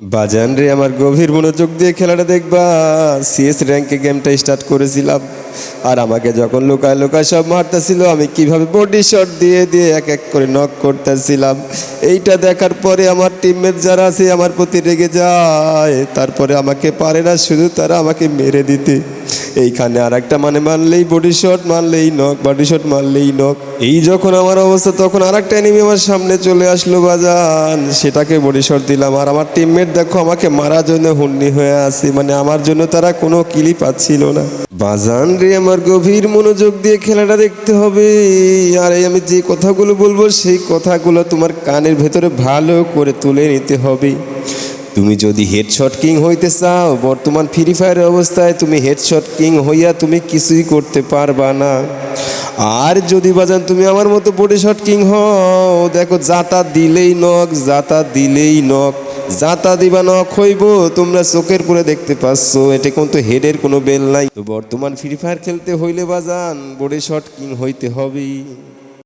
বাজান রে আমার গভীর মনোযোগ দিয়ে খেলাটা দেখবা। সিএস র্যাঙ্কে গেমটা স্টার্ট করেছিলাম। আর আমাকে যখন লোকায় লোকায় সব মারতেছিল, আমি কীভাবে বডি শট দিয়ে দিয়ে এক এক করে নক করতেছিলাম। এইটা দেখার পরে আমার টিমমেট যারা আছে, আমার প্রতি রেগে যায়। তারপরে আমাকে পারে না, শুধু তারা আমাকে মেরে দিতে। এইখানে আর একটা মানে মানলেই বডি শট মারলেই নক বডি শট মারলেই নক এই যখন আমার অবস্থা, তখন আর একটা এনিমি আমার সামনে চলে আসলো বাজান। সেটাকে বডি শট দিলাম। আর আমার টিমমেট দেখো, আমাকে মারার জন্য হুন্নি হয়ে আছে। মানে আমার জন্য তারা কোনো কিলি পাচ্ছিল না। বাজান রে, আমার গভীর মনোযোগ দিয়ে খেলাটা দেখতে হবে। আর এই আমি যে কথাগুলো বলব, সেই কথাগুলো তোমার কানের ভেতরে ভালো করে তুলে নিতে হবে। তুমি যদি হেডশট কিং হইতে চাও, বর্তমান ফ্রি ফায়ারের অবস্থায় তুমি হেডশট কিং হইয়া তুমি কিছুই করতে পারবা না। আর যদি বাজান তুমি আমার মতো বডি শট কিং হও, দেখো যাতা দিলেই নখ, যাতা দিলেই নখ। যাতা দিবা নখ হইব, তোমরা চোখের করে দেখতে পাচ্ছ, এটা কিন্তু হেডের কোনো বেল নাই। তো বর্তমান ফ্রি ফায়ার খেলতে হইলে বাজান বডি শট কিং হইতে হবেই।